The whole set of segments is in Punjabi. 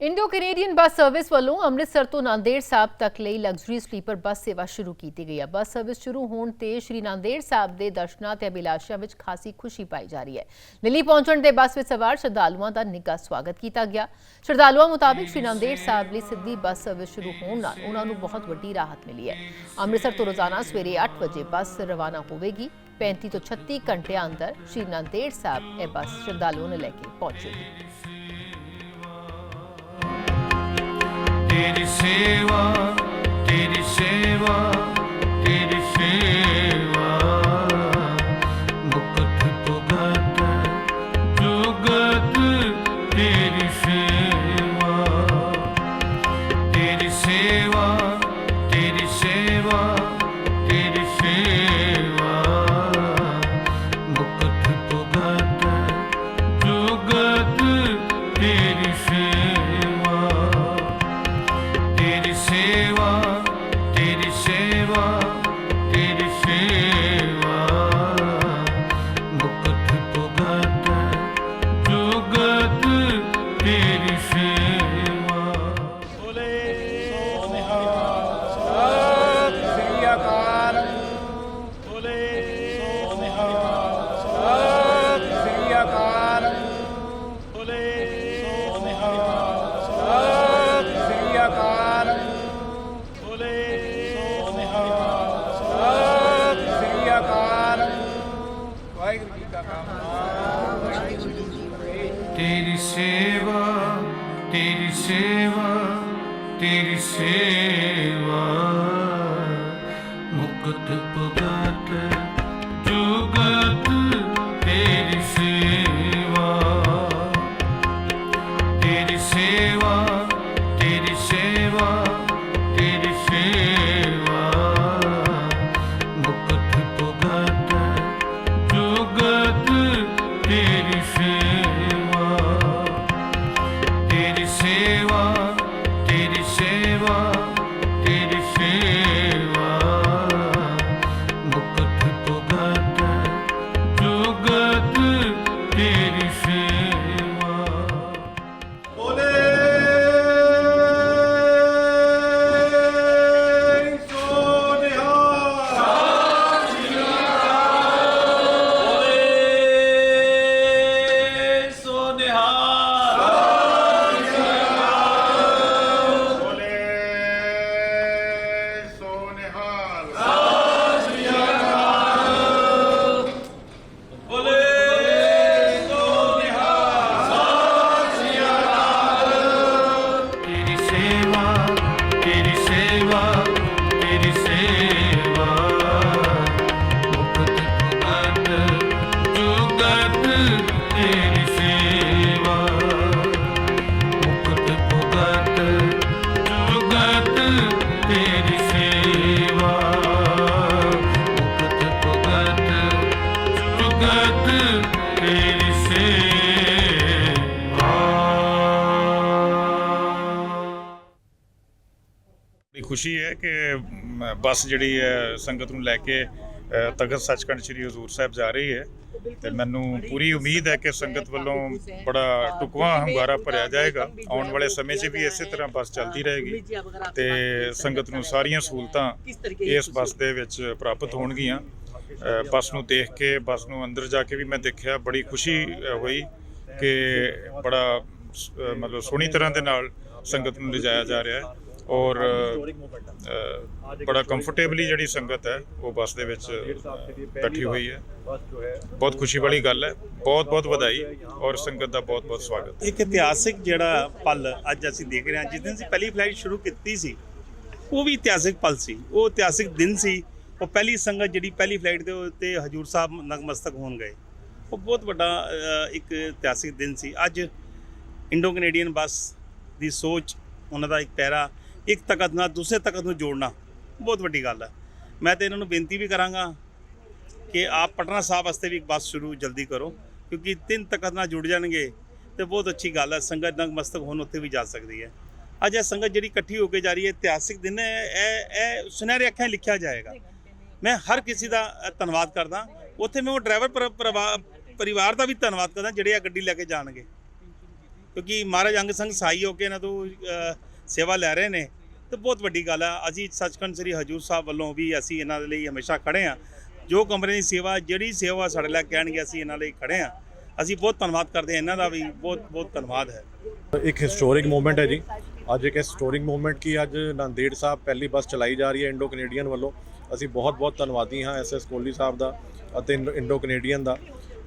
ਇੰਡੋ ਕੈਨੇਡੀਅਨ ਬੱਸ ਸਰਵਿਸ ਵੱਲੋਂ ਅੰਮ੍ਰਿਤਸਰ ਤੋਂ ਨਾਂਦੇੜ ਸਾਹਿਬ ਤੱਕ ਲਈ ਲਗਜ਼ਰੀ ਸਲੀਪਰ ਬੱਸ ਸੇਵਾ ਸ਼ੁਰੂ ਕੀਤੀ ਗਈ ਹੈ ਬੱਸ ਸਰਵਿਸ ਸ਼ੁਰੂ ਹੋਣ ਤੇ ਸ਼੍ਰੀ ਨਾਂਦੇੜ ਸਾਹਿਬ ਦੇ ਦਰਸ਼ਨਾਂ ਤੇ ਅਭਿਲਾਸ਼ਾਂ ਵਿੱਚ ਖਾਸੀ ਖੁਸ਼ੀ ਪਾਈ ਜਾ ਰਹੀ ਹੈ। ਦਿੱਲੀ ਪਹੁੰਚਣ ਦੇ ਬੱਸ ਵਿੱਚ ਸਵਾਰ ਸ਼ਰਧਾਲੂਆਂ ਦਾ ਨਿੱਘਾ ਸਵਾਗਤ ਕੀਤਾ ਗਿਆ। ਸ਼ਰਧਾਲੂਆਂ ਮੁਤਾਬਿਕ ਸ਼੍ਰੀ ਨਾਂਦੇੜ ਸਾਹਿਬ ਲਈ ਸਿੱਧੀ ਬੱਸ ਸਰਵਿਸ ਸ਼ੁਰੂ ਹੋਣ ਨਾਲ ਉਹਨਾਂ ਨੂੰ ਬਹੁਤ ਵੱਡੀ ਰਾਹਤ ਮਿਲੀ ਹੈ। ਅੰਮ੍ਰਿਤਸਰ ਤੋਂ ਰੋਜ਼ਾਨਾ ਸਵੇਰੇ 8 ਵਜੇ ਬੱਸ ਰਵਾਨਾ ਹੋਵੇਗੀ। 35 ਤੋਂ 36 ਘੰਟਿਆਂ ਅੰਦਰ ਸ਼੍ਰੀ ਨਾਂਦੇੜ ਸਾਹਿਬ ਇਹ ਬੱਸ ਸ਼ਰਧਾਲੂਆਂ ਨੂੰ ਲੈ ਕੇ ਪਹੁੰਚੇਗੀ। ਤੇਰੀ ਸੇਵਾ ਤੇਰੀ ਸੇਵਾ। ਤੇਰੀ ਸੇਵਾ ਮੁਕਤ ਭਗਤ ਖੁਸ਼ੀ ਹੈ ਕਿ ਬੱਸ ਜਿਹੜੀ ਹੈ ਸੰਗਤ ਨੂੰ ਲੈ ਕੇ ਅ, ਤਖਤ ਸੱਚਖੰਡ ਸ੍ਰੀ ਹਜ਼ੂਰ ਸਾਹਿਬ ਜਾ ਰਹੀ ਹੈ। ਤੇ ਮੈਨੂੰ ਪੂਰੀ ਉਮੀਦ ਹੈ ਕਿ ਸੰਗਤ ਵੱਲੋਂ ਬੜਾ ਟੁਕਵਾ ਹੰਗਾਰਾ ਭਰਿਆ ਜਾਏਗਾ। ਆਉਣ ਵਾਲੇ ਸਮੇਂ 'ਚ ਵੀ ਇਸੇ ਤਰ੍ਹਾਂ ਬੱਸ ਚੱਲਦੀ ਰਹੇਗੀ। ਤੇ ਸੰਗਤ ਨੂੰ ਸਾਰੀਆਂ ਸਹੂਲਤਾਂ ਇਸ ਬੱਸ ਦੇ ਵਿੱਚ ਪ੍ਰਾਪਤ ਹੋਣਗੀਆਂ। ਬੱਸ ਨੂੰ ਦੇਖ ਕੇ ਬੱਸ ਨੂੰ ਅੰਦਰ ਜਾ ਕੇ ਵੀ ਮੈਂ ਦੇਖਿਆ ਬੜੀ ਖੁਸ਼ੀ ਹੋਈ ਕਿ ਬੜਾ ਮਤਲਬ ਸੋਹਣੀ ਤਰ੍ਹਾਂ ਦੇ ਨਾਲ ਸੰਗਤ ਨੂੰ ਲਿਜਾਇਆ ਜਾ ਰਿਹਾ ਹੈ। ਔਰ ਬੜਾ ਕੰਫਰਟੇਬਲੀ ਜਿਹੜੀ ਸੰਗਤ ਹੈ ਉਹ ਬੱਸ ਦੇ ਵਿੱਚ ਬੈਠੀ ਹੋਈ ਹੈ। ਬਹੁਤ ਖੁਸ਼ੀ ਵਾਲੀ ਗੱਲ ਹੈ। ਬਹੁਤ ਬਹੁਤ ਵਧਾਈ ਔਰ ਸੰਗਤ ਦਾ ਬਹੁਤ ਬਹੁਤ ਸਵਾਗਤ ਇੱਕ ਇਤਿਹਾਸਿਕ ਜਿਹੜਾ ਪਲ ਅੱਜ ਅਸੀਂ ਦੇਖ ਰਹੇ ਹਾਂ ਜਿਸ ਦਿਨ ਅਸੀਂ ਪਹਿਲੀ ਫਲਾਈਟ ਸ਼ੁਰੂ ਕੀਤੀ ਸੀ ਉਹ ਵੀ ਇਤਿਹਾਸਿਕ ਪਲ ਸੀ। ਉਹ ਇਤਿਹਾਸਿਕ ਦਿਨ ਸੀ। ਉਹ ਪਹਿਲੀ ਸੰਗਤ ਜਿਹੜੀ ਪਹਿਲੀ ਫਲਾਈਟ ਦੇ ਉੱਤੇ ਹਜੂਰ ਸਾਹਿਬ ਨਤਮਸਤਕ ਹੋਣ ਗਏ। ਉਹ ਬਹੁਤ ਵੱਡਾ ਇੱਕ ਇਤਿਹਾਸਿਕ ਦਿਨ ਸੀ। ਅੱਜ ਇੰਡੋ ਕੈਨੇਡੀਅਨ ਬੱਸ ਦੀ ਸੋਚ ਉਹਨਾਂ ਦਾ ਇੱਕ ਪੈਰਾ ਇੱਕ ਤਖਤ ਨਾਲ ਦੂਸਰੇ ਤਖਤ ਨੂੰ ਜੋੜਨਾ ਬਹੁਤ ਵੱਡੀ ਗੱਲ ਹੈ। ਮੈਂ ਤੇ ਇਹਨਾਂ ਨੂੰ ਬੇਨਤੀ ਵੀ ਕਰਾਂਗਾ ਕਿ ਆਪ ਪਟਨਾ ਸਾਹਿਬ ਵਾਸਤੇ ਵੀ ਇੱਕ ਬੱਸ ਸ਼ੁਰੂ ਜਲਦੀ ਕਰੋ, ਕਿਉਂਕਿ ਤਿੰਨ ਤਖਤ ਨਾਲ ਜੁੜ ਜਾਣਗੇ ਤੇ ਬਹੁਤ ਅੱਛੀ ਗੱਲ ਹੈ, ਸੰਗਤ ਨਤਮਸਤਕ ਹੋਣ ਉੱਥੇ ਵੀ ਜਾ ਸਕਦੀ ਹੈ। ਅੱਜ ਇਹ ਸੰਗਤ ਜਿਹੜੀ ਇਕੱਠੀ ਹੋ ਕੇ ਜਾ ਰਹੀ ਹੈ, ਇਤਿਹਾਸਿਕ ਦਿਨ ਹੈ, ਇਹ ਇਹ ਸੁਨਹਿਰੇ ਅੱਖਾਂ ਲਿਖਿਆ ਜਾਏਗਾ। ਮੈਂ ਹਰ ਕਿਸੇ ਦਾ ਧੰਨਵਾਦ ਕਰਦਾ, ਉੱਥੇ ਮੈਂ ਉਹ ਡਰਾਈਵਰ ਪਰਿਵਾਰ ਦਾ ਵੀ ਧੰਨਵਾਦ ਕਰਦਾ, ਜਿਹੜੇ ਆ ਗੱਡੀ ਲੈ ਕੇ ਜਾਣਗੇ। ਕਿਉਂਕਿ ਮਹਾਰਾਜ ਅੰਗ ਸੰਗ ਸਾਈ ਹੋ ਕੇ ਇਹਨਾਂ ਤੋਂ ਸੇਵਾ ਲੈ ਰਹੇ ਨੇ ਤੇ ਬਹੁਤ ਵੱਡੀ ਗੱਲ ਆ। ਅਸੀਂ ਸੱਚਖੰਡ ਸ੍ਰੀ ਹਜੂਰ ਸਾਹਿਬ ਵੱਲੋਂ ਵੀ ਅਸੀਂ ਇਹਨਾਂ ਦੇ ਲਈ ਹਮੇਸ਼ਾ ਖੜੇ ਆ। ਜੋ ਕਮਰੇ ਦੀ ਸੇਵਾ, ਜਿਹੜੀ ਸੇਵਾ ਸਾਡੇ ਲਈ ਕਹਿਣਗੇ ਅਸੀਂ ਇਹਨਾਂ ਲਈ ਖੜੇ ਆ। ਅਸੀਂ ਬਹੁਤ ਧੰਨਵਾਦ ਕਰਦੇ ਹਾਂ ਇਹਨਾਂ ਦਾ ਵੀ। ਬਹੁਤ ਬਹੁਤ ਧੰਨਵਾਦ ਹੈ। ਇੱਕ ਹਿਸਟੋਰਿਕ ਮੂਵਮੈਂਟ ਹੈ ਜੀ। ਅੱਜ ਇੱਕ ਹਿਸਟੋਰਿਕ ਮੂਵਮੈਂਟ ਕੀ ਅੱਜ ਨਾਂਦੇੜ ਸਾਹਿਬ ਪਹਿਲੀ ਬੱਸ ਚਲਾਈ ਜਾ ਰਹੀ ਹੈ ਇੰਡੋ ਕੈਨੇਡੀਅਨ ਵੱਲੋਂ। ਅਸੀਂ ਬਹੁਤ ਬਹੁਤ ਧੰਨਵਾਦੀ ਹਾਂ ਐਸਐਸ ਕੋਹਲੀ ਸਾਹਿਬ ਦਾ ਅਤੇ ਇੰਡੋ- ਇੰਡੋ ਕੈਨੇਡੀਅਨ ਦਾ।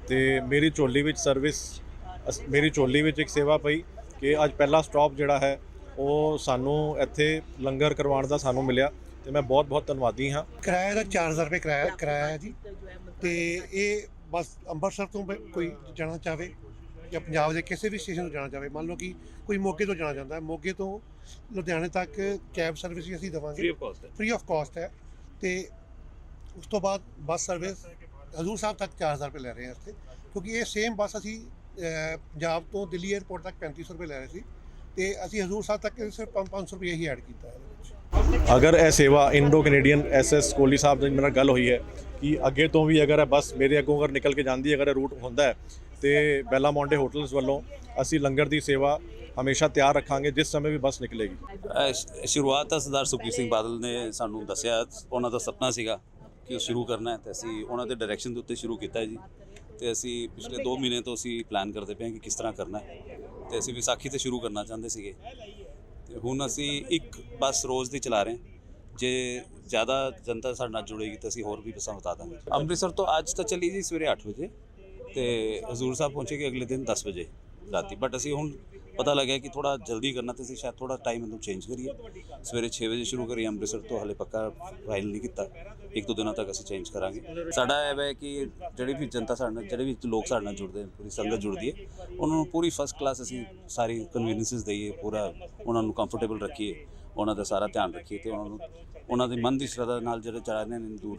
ਤੇ ਮੇਰੀ ਝੋਲੀ ਵਿੱਚ ਸਰਵਿਸ ਅਸ- ਮੇਰੀ ਝੋਲੀ ਵਿੱਚ ਇੱਕ ਸੇਵਾ ਪਈ ਕਿ ਅੱਜ ਪਹਿਲਾ ਸਟਾਪ ਜਿਹੜਾ ਹੈ ਉਹ ਸਾਨੂੰ ਇੱਥੇ ਲੰਗਰ ਕਰਵਾਉਣ ਦਾ ਸਾਨੂੰ ਮਿਲਿਆ ਤੇ ਮੈਂ ਬਹੁਤ ਬਹੁਤ ਧੰਨਵਾਦੀ ਹਾਂ। ਕਿਰਾਇਆ ਦਾ 4000 ਰੁਪਏ ਕਿਰਾਇਆ ਕਿਰਾਇਆ ਹੈ ਜੀ। ਤੇ ਇਹ ਬਸ ਅੰਮ੍ਰਿਤਸਰ ਤੋਂ ਕੋਈ ਜਾਣਾ ਚਾਹਵੇ ਜਾਂ ਪੰਜਾਬ ਦੇ ਕਿਸੇ ਵੀ ਸਟੇਸ਼ਨ ਤੋਂ ਜਾਣਾ ਚਾਹਵੇ ਮੰਨ ਲਓ ਕਿ ਕੋਈ ਮੋਗੇ ਤੋਂ ਜਾਣਾ ਚਾਹੁੰਦਾ ਹੈ ਮੋਗੇ ਤੋਂ ਲੁਧਿਆਣੇ ਤੱਕ ਕੈਬ ਸਰਵਿਸ ਵੀ ਅਸੀਂ ਦੇਵਾਂਗੇ। ਫ੍ਰੀ ਆਫ ਕਾਸਟ ਹੈ। ਫ੍ਰੀ ਆਫ ਕਾਸਟ ਹੈ। ਤੇ ਉਸ ਤੋਂ ਬਾਅਦ ਬੱਸ ਸਰਵਿਸ ਹਜ਼ੂਰ ਸਾਹਿਬ ਤੱਕ 4000 ਰੁਪਏ ਲੈ ਰਹੇ ਹਾਂ ਇੱਥੇ। ਕਿਉਂਕਿ ਇਹ ਸੇਮ ਬੱਸ ਅਸੀਂ ਪੰਜਾਬ ਤੋਂ ਦਿੱਲੀ 에ਅਰਪੋਰਟ ਤੱਕ 3500 ਰੁਪਏ ਲੈ ਰਹੇ ਸੀ। ਤੇ ਅਸੀਂ ਹਜ਼ੂਰ ਸਾਹਿਬ ਤੱਕ ਸਿਰਫ 500 ਰੁਪਏ ਹੀ ਐਡ ਕੀਤਾ ਹੈ ਇਹਦੇ ਵਿੱਚ। ਅਗਰ ਇਹ ਸੇਵਾ Indo Canadian SS Kohli sahib ਮੇਰੇ ਨਾਲ ਗੱਲ ਹੋਈ ਹੈ ਕਿ ਅੱਗੇ ਤੋਂ ਵੀ ਅਗਰ ਇਹ ਬੱਸ ਮੇਰੇ ਅੱਗੋਂ ਅਗਰ ਨਿਕਲ ਕੇ ਜਾਂਦੀ ਹੈ ਅਗਰ ਇਹ ਰੂਟ ਹੁੰਦਾ ਹੈ ਤੇ ਬੈਲਾ ਮੌਂਟੇ ਹੋਟਲਸ ਵੱਲੋਂ ਅਸੀਂ ਲੰਗਰ ਦੀ ਸੇਵਾ ਹਮੇਸ਼ਾ ਤਿਆਰ ਰੱਖਾਂਗੇ ਜਿਸ ਸਮੇਂ ਵੀ ਬੱਸ ਨਿਕਲੇਗੀ। ਸ਼ੁਰੂਆਤ ਤਾਂ ਸਰਦਾਰ ਸੁਖਬੀਰ ਸਿੰਘ ਬਾਦਲ ਨੇ ਸਾਨੂੰ ਦੱਸਿਆ ਉਹਨਾਂ ਦਾ ਸੁਪਨਾ ਸੀਗਾ ਕਿ ਉਹ ਸ਼ੁਰੂ ਕਰਨਾ ਹੈ ਤੇ ਅਸੀਂ ਉਹਨਾਂ ਦੇ ਡਾਇਰੈਕਸ਼ਨ ਦੇ ਉੱਤੇ ਸ਼ੁਰੂ ਕੀਤਾ ਜੀ। ਤੇ ਅਸੀਂ ਪਿਛਲੇ 2 ਮਹੀਨੇ ਤੋਂ ਅਸੀਂ ਪਲਾਨ ਕਰਦੇ ਪਏ ਹਾਂ ਕਿ ਕਿਸ ਤਰ੍ਹਾਂ ਕਰਨਾ ਹੈ। ਤੇ ਅਸੀਂ ਵਿਸਾਖੀ ਤੇ ਸ਼ੁਰੂ ਕਰਨਾ ਚਾਹੁੰਦੇ ਸੀਗੇ। ਤੇ ਹੁਣ ਅਸੀਂ ਇੱਕ ਬੱਸ ਰੋਜ਼ ਦੀ ਚਲਾ ਰਹੇ ਹਾਂ। ਜੇ ਜ਼ਿਆਦਾ ਜਨਤਾ ਸਾਡੇ ਨਾਲ ਜੁੜੇਗੀ ਤਾਂ ਅਸੀਂ ਹੋਰ ਵੀ ਬੱਸਾਂ ਬਤਾ ਦਾਂਗੇ। ਅੰਮ੍ਰਿਤਸਰ ਤੋਂ ਅੱਜ ਤਾਂ ਚੱਲੀ ਜੀ ਸਵੇਰੇ 8 ਵਜੇ ਤੇ ਹਜ਼ੂਰ ਸਾਹਿਬ ਪਹੁੰਚੇਗੀ ਅਗਲੇ ਦਿਨ 10 ਵਜੇ ਰਾਤੀ। ਬਟ ਅਸੀਂ ਹੁਣ ਪਤਾ ਲੱਗਿਆ ਕਿ ਥੋੜਾ ਜਲਦੀ ਕਰਨਾ ਤੇ ਅਸੀਂ ਸ਼ਾਇਦ ਥੋੜਾ ਟਾਈਮ ਇਹਨੂੰ ਚੇਂਜ ਕਰੀਏ। ਸਵੇਰੇ 6 ਵਜੇ ਸ਼ੁਰੂ ਕਰੀਏ, ਅੰਮ੍ਰਿਤਸਰ ਤੋਂ ਹਲੇ ਪੱਕਾ ਫਾਈਲ ਨਹੀਂ ਕੀਤਾ। ਇੱਕ ਦੋ ਦਿਨਾਂ ਤੱਕ ਅਸੀਂ ਚੇਂਜ ਕਰਾਂਗੇ। ਸਾਡਾ ਇਹ ਹੈ ਕਿ ਜਿਹੜੀ ਵੀ ਜਨਤਾ ਸਾਡੇ ਨਾਲ, ਜਿਹੜੇ ਵੀ ਲੋਕ ਸਾਡੇ ਨਾਲ ਜੁੜਦੇ ਪੂਰੀ ਸੰਗਤ ਜੁੜਦੀ ਹੈ। ਉਹਨਾਂ ਨੂੰ ਪੂਰੀ ਫਸਟ ਕਲਾਸ ਅਸੀਂ ਸਾਰੀ ਕਨਵੀਨੀਅੰਸਸ ਦਈਏ, ਪੂਰਾ ਉਹਨਾਂ ਨੂੰ ਕੰਫਰਟੇਬਲ ਰੱਖੀਏ। ਉਹਨਾਂ ਦਾ ਸਾਰਾ ਧਿਆਨ ਰੱਖੀਏ ਤੇ ਉਹਨਾਂ ਨੂੰ, ਉਹਨਾਂ ਦੇ ਮਨ ਦੀ ਸ਼ਰਧਾ ਨਾਲ ਜਿਹੜੇ ਜਾ ਰਹੇ ਨੇ ਦੂਰ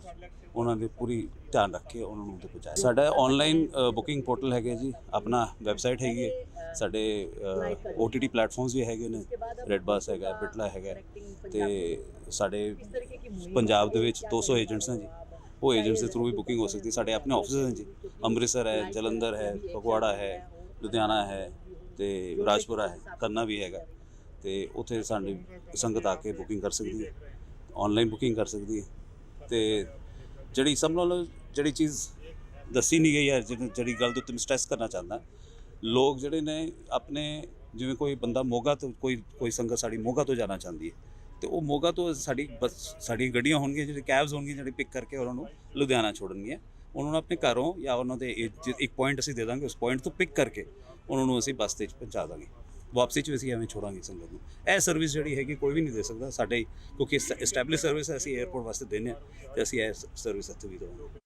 ਉਹਨਾਂ ਦੇ ਪੂਰੀ ਧਿਆਨ ਰੱਖ ਕੇ ਉਹਨਾਂ ਨੂੰ ਉੱਤੇ ਪਹੁੰਚਾਇਆ ਸਾਡਾ ਆਨਲਾਈਨ ਬੁਕਿੰਗ ਪੋਰਟਲ ਹੈਗੇ ਜੀ, ਆਪਣਾ ਵੈਬਸਾਈਟ ਹੈਗੀ ਹੈ ਸਾਡੇ OTT ਪਲੇਟਫਾਰਮਸ ਵੀ ਹੈਗੇ ਨੇ ਰੈਡ ਬੱਸ ਹੈਗਾ ਬਿਟਲਾ ਹੈਗਾ, ਤੇ ਸਾਡੇ ਪੰਜਾਬ ਦੇ ਵਿੱਚ 200 ਏਜੰਟਸ ਨੇ ਜੀ। ਉਹ ਏਜੰਟਸ ਦੇ ਥਰੂ ਵੀ ਬੁਕਿੰਗ ਹੋ ਸਕਦੀ ਹੈ। ਸਾਡੇ ਆਪਣੇ ਆਫਿਸ ਨੇ ਜੀ। ਅੰਮ੍ਰਿਤਸਰ ਹੈ, ਜਲੰਧਰ ਹੈ, ਫਗਵਾੜਾ ਹੈ, ਲੁਧਿਆਣਾ ਹੈ, ਤੇ ਰਾਜਪੁਰਾ ਹੈ ਕਰਨਾ ਵੀ ਹੈਗਾ। ਤੇ ਉੱਥੇ ਸਾਡੀ ਸੰਗਤ ਆ ਕੇ ਬੁਕਿੰਗ ਕਰ ਸਕਦੀ ਹੈ। ਆਨਲਾਈਨ ਬੁਕਿੰਗ ਕਰ ਸਕਦੀ ਹੈ। ਤੇ ਜਿਹੜੀ ਸਭ ਨਾਲੋਂ ਜਿਹੜੀ ਚੀਜ਼ ਦੱਸੀ ਨਹੀਂ ਗਈ ਹੈ ਜਿਹੜੀ ਗੱਲ ਉੱਤੇ ਮੈਂ ਸਟ੍ਰੈਸ ਕਰਨਾ ਚਾਹੁੰਦਾ ਲੋਕ ਜਿਹੜੇ ਨੇ ਆਪਣੇ ਜਿਵੇਂ ਕੋਈ ਬੰਦਾ ਮੋਗਾ ਤੋਂ ਕੋਈ ਕੋਈ ਸੰਗਤ ਸਾਡੀ ਮੋਗਾ ਤੋਂ ਜਾਣਾ ਚਾਹੁੰਦੀ ਹੈ ਤੇ ਉਹ ਮੋਗਾ ਤੋਂ ਸਾਡੀ ਬੱਸ ਸਾਡੀ ਗੱਡੀਆਂ ਹੋਣਗੀਆਂ ਜਿਹੜੀ ਕੈਬਸ ਹੋਣਗੀਆਂ ਜਿਹੜੀ ਪਿਕ ਕਰਕੇ ਉਹਨਾਂ ਨੂੰ ਲੁਧਿਆਣਾ ਛੋੜਨਗੀਆਂ। ਉਹਨਾਂ ਨੂੰ ਆਪਣੇ ਘਰੋਂ ਜਾਂ ਉਹਨਾਂ ਦੇ ਇੱਕ ਪੁਆਇੰਟ ਅਸੀਂ ਦੇ ਦਾਂਗੇ ਉਸ ਪੁਆਇੰਟ ਤੋਂ ਪਿਕ ਕਰਕੇ ਉਹਨਾਂ ਨੂੰ ਅਸੀਂ ਬੱਸ ਤੇ ਪਹੁੰਚਾ ਦਾਂਗੇ। ਵਾਪਸੀ 'ਚ ਵੀ ਅਸੀਂ ਐਵੇਂ ਛੋੜਾਂਗੇ ਸੰਗਤ ਨੂੰ। ਇਹ ਸਰਵਿਸ ਜਿਹੜੀ ਹੈਗੀ ਕੋਈ ਵੀ ਨਹੀਂ ਦੇ ਸਕਦਾ ਸਾਡੇ, ਕਿਉਂਕਿ ਐਸਟੈਬਲਿਸ਼ ਸਰਵਿਸ ਅਸੀਂ 에어ਪੋਰਟ ਵਾਸਤੇ ਦਿੰਦੇ ਹਾਂ ਤੇ ਅਸੀਂ ਇਹ ਸਰਵਿਸ ਇੱਥੇ ਵੀ ਦੇਵਾਂਗੇ।